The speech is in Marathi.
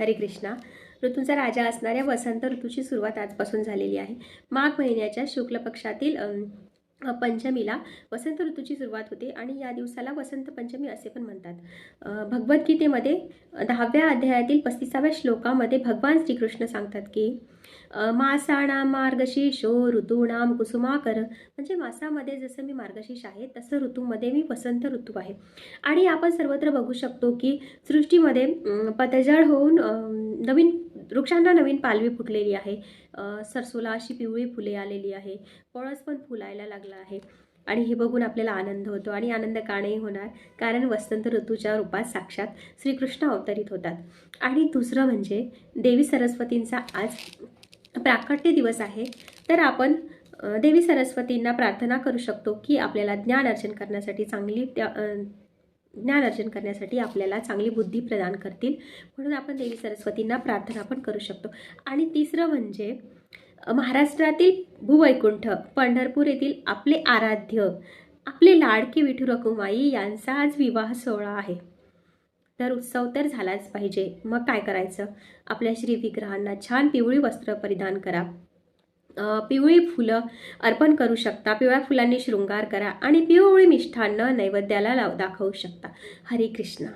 हरे कृष्णा. ऋतूंचा राजा असणाऱ्या वसंत ऋतूची सुरुवात आजपासून झालेली आहे. माघ महिन्याच्या शुक्ल पक्षातील पंचमीला वसंत ऋतूची सुरुवात होते आणि या दिवसाला वसंत पंचमी असे पण म्हणतात. भगवद्गीतेमध्ये दहाव्या अध्यायातील पस्तीसाव्या श्लोकामध्ये भगवान श्रीकृष्ण सांगतात की मासाणा मासाणाम मार्गशीर्षो ऋतूणाम कुसुमाकर. म्हणजे मासामध्ये जसं मी मार्गशीर्ष आहे तसं ऋतूमध्ये मी वसंत ऋतू आहे. आणि आपण सर्वत्र बघू शकतो की सृष्टीमध्ये पतझड होऊन नवीन वृक्षांना नवीन पालवी फुटलेली आहे. सरसोला अशी पिवळी फुले आलेली आहे. पळस पण फुलायला लागला आहे. आणि हे बघून आपल्याला आनंद होतो आणि आनंद का नाही होणार? कारण वसंत ऋतूच्या रूपात साक्षात श्रीकृष्ण अवतरित होतात. आणि दुसरं म्हणजे देवी सरस्वतींचा आज प्राकट्य दिवस आहे. तर आपण देवी सरस्वतींना प्रार्थना करू शकतो की आपल्याला ज्ञान अर्जन करण्यासाठी चांगली त्या ज्ञान अर्जन करण्यासाठी आपल्याला चांगली बुद्धी प्रदान करतील. म्हणून आपण देवी सरस्वतींना प्रार्थना पण करू शकतो. आणि तिसरं म्हणजे महाराष्ट्रातील भूवैकुंठ पंढरपूर येथील आपले आराध्य आपले लाडके विठू रकुमाई यांचा आज विवाह सोहळा आहे. तर उत्सव तर झालाच पाहिजे. मग काय करायचं? आपल्या श्री विग्रहांना छान पिवळी वस्त्र परिधान करा. पिवळी फुलं अर्पण करू शकता. पिवळ्या फुलांनी शृंगार करा आणि पिवळी मिष्ठान्न नैवेद्याला लाव दाखवू शकता. हरे कृष्णा.